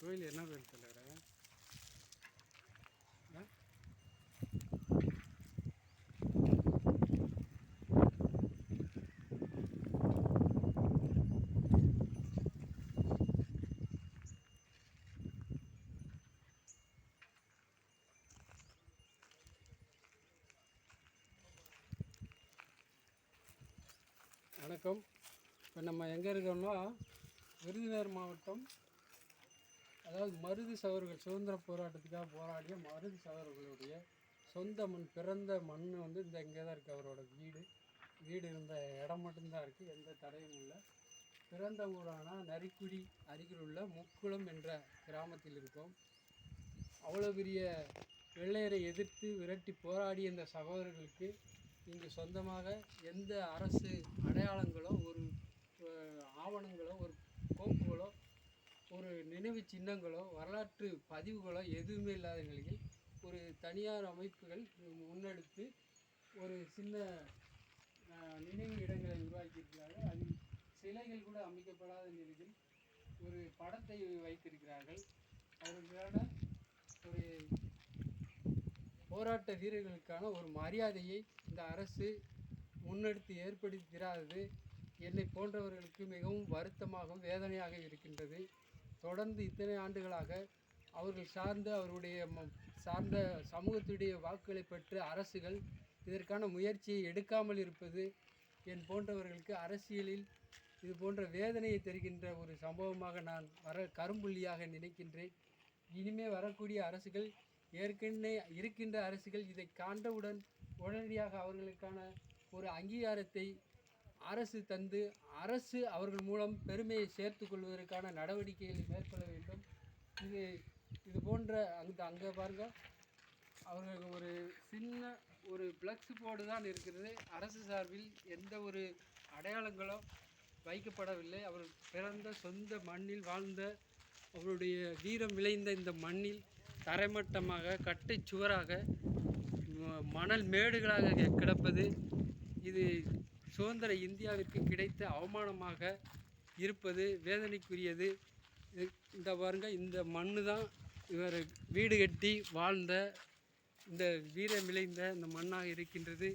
கோயில் என்ன பேர் தலைவர வணக்கம். இப்போ நம்ம எங்கே இருக்கோம்னா விருதுநகர் மாவட்டம் அதாவது மருது சவர்கள் சுதந்திர போராட்டத்துக்காக போராடிய மருது சவர்களுடைய சொந்த மண் பிறந்த மண் வந்து இந்த இங்கே தான் இருக்குது அவரோட வீடு. வீடு இருந்த இடம் மட்டும்தான் இருக்குது எந்த தடையும் இல்லை. பிறந்த ஊரான நரிக்குடி அருகில் உள்ள முக்குளம் என்ற கிராமத்தில் இருக்கோம். அவ்வளோ பெரிய வெள்ளையரை எதிர்த்து விரட்டி போராடிய இந்த சகோதரர்களுக்கு இங்கு சொந்தமாக எந்த அரசு அடையாளம் ஒரு அஹ், ஆவணங்களோ ஒரு கோப்புகளோ ஒரு நினைவு சின்னங்களோ வரலாற்று பதிவுகளோ எதுவுமே இல்லாத நிலையில் ஒரு தனியார் அமைப்புகள் முன்னெடுத்து ஒரு சின்ன நினைவு இடங்களை உருவாக்கியிருக்கிறார்கள். அதில் சிலைகள் கூட அமைக்கப்படாத நிலையில் ஒரு படத்தை வைத்திருக்கிறார்கள். அவர்களுக்கான ஒரு போராட்ட வீரர்களுக்கான ஒரு மரியாதையை இந்த அரசு முன்னெடுத்து ஏற்படுத்திராதது என்னை போன்றவர்களுக்கு மிகவும் வருத்தமாகவும் வேதனையாக இருக்கின்றது. தொடர்ந்து இத்தனை ஆண்டுகளாக அவர்கள் சார்ந்த அவருடைய சார்ந்த சமூகத்துடைய வாக்குகளை பெற்று அரசுகள் இதற்கான முயற்சியை எடுக்காமல் இருப்பது என் போன்றவர்களுக்கு அரசியலில் இது போன்ற வேதனையை தருகின்ற ஒரு சம்பவமாக நான் வர கரும்புள்ளியாக நினைக்கின்றேன். இனிமே வரக்கூடிய அரசுகள் ஏற்கனவே இருக்கின்ற அரசுகள் இதை காண்டவுடன் உடனடியாக அவர்களுக்கான ஒரு அங்கீகாரத்தை அரசு தந்து அரசு அவர்கள் மூலம் பெருமையை சேர்த்து கொள்வதற்கான நடவடிக்கைகளை மேற்கொள்ள வேண்டும். இது இது போன்ற அந்த அங்கே பாருங்க. அவர்கள் ஒரு சின்ன ஒரு ஃப்ளக்ஸ் போர்டு தான் இருக்கிறது. அரசு சார்பில் எந்த ஒரு அடையாளங்களோ வைக்கப்படவில்லை. அவர் பிறந்த சொந்த மண்ணில் வாழ்ந்த அவருடைய வீரம் விளைந்த இந்த மண்ணில் தரைமட்டமாக கட்டை சுவராக ம- மணல் மேடுகளாக கிடப்பது. இது சுதந்திர இந்தியாவிற்கு கிடைத்த அவமானமாக இருப்பது வேதனைக்குரியது. இந்த பாருங்க இந்த மண்ணு தான் இவர் வீடு கட்டி வாழ்ந்த இந்த வீரம் விளைந்த இந்த மண்ணாக இருக்கின்றது.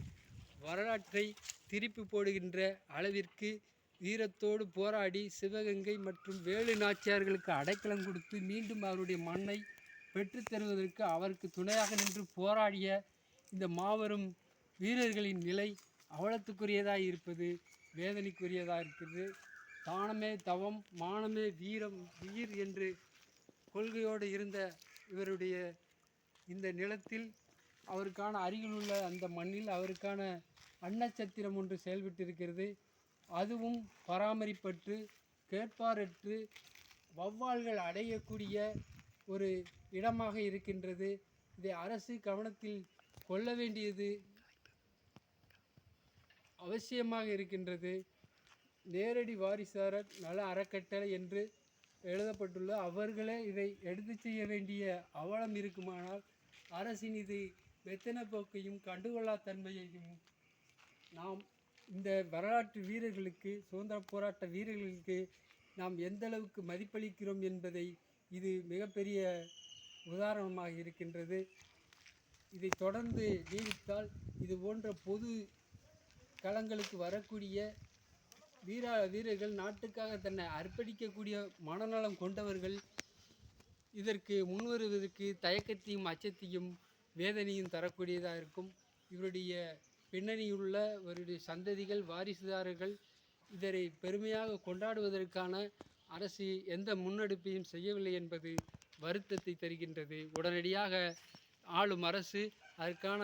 வரலாற்றை திருப்பி போடுகின்ற அளவிற்கு வீரத்தோடு போராடி சிவகங்கை மற்றும் வேலு நாச்சியார்களுக்கு அடைக்கலம் கொடுத்து மீண்டும் அவருடைய மண்ணை பெற்றுத்தருவதற்கு அவருக்கு துணையாக நின்று போராடிய இந்த மாபெரும் வீரர்களின் நிலை அவலத்துக்குரியதாக இருப்பது வேதனைக்குரியதாக இருக்கிறது. தானமே தவம் மானமே வீரம் வீர் என்று கொள்கையோடு இருந்த இவருடைய இந்த நிலத்தில் அவருக்கான அருகில் உள்ள அந்த மண்ணில் அவருக்கான அன்னச்சத்திரம் ஒன்று செயல்பட்டிருக்கிறது. அதுவும் பராமரிப்பற்று கேட்பாரற்று வௌவால்கள் அடையக்கூடிய ஒரு இடமாக இருக்கின்றது. இதை அரசு கவனத்தில் கொள்ள வேண்டியது அவசியமாக இருக்கின்றது. நேரடி வாரிசாரர் நல அறக்கட்டளை என்று எழுதப்பட்டுள்ள அவர்களே இதை எடுத்து செய்ய வேண்டிய அவலம் இருக்குமானால் அரசின் இது வெத்தன போக்கையும் கண்டுகொள்ளா தன்மையையும் நாம் இந்த வரலாற்று வீரர்களுக்கு சுதந்திர போராட்ட வீரர்களுக்கு நாம் எந்த அளவுக்கு மதிப்பளிக்கிறோம் என்பதை இது மிகப்பெரிய உதாரணமாக இருக்கின்றது. இதை தொடர்ந்து நீடித்தால் இது போன்ற பொது களங்களுக்கு வரக்கூடிய வீர வீரர்கள் நாட்டுக்காக தன்னை அர்ப்பணிக்கக்கூடிய மனநலம் கொண்டவர்கள். இதற்கு முன்வருவதற்கு தயக்கத்தையும் அச்சத்தையும் வேதனையும் தரக்கூடியதாக இருக்கும். இவருடைய பின்னணியுள்ள இவருடைய சந்ததிகள் வாரிசுதாரர்கள் இதனை பெருமையாக கொண்டாடுவதற்கான அரசு எந்த முன்னெடுப்பையும் செய்யவில்லை என்பது வருத்தத்தை தருகின்றது. உடனடியாக ஆளும் அரசு அதற்கான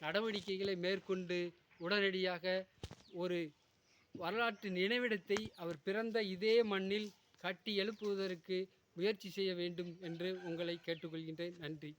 நடவடிக்கைகளை மேற்கொண்டு உடனடியாக ஒரு வரலாற்று நினைவிடத்தை அவர் பிறந்த இதே மண்ணில் கட்டி எழுப்புவதற்கு முயற்சி செய்ய வேண்டும் என்று உங்களை கேட்டுக்கொள்கின்றேன். நன்றி.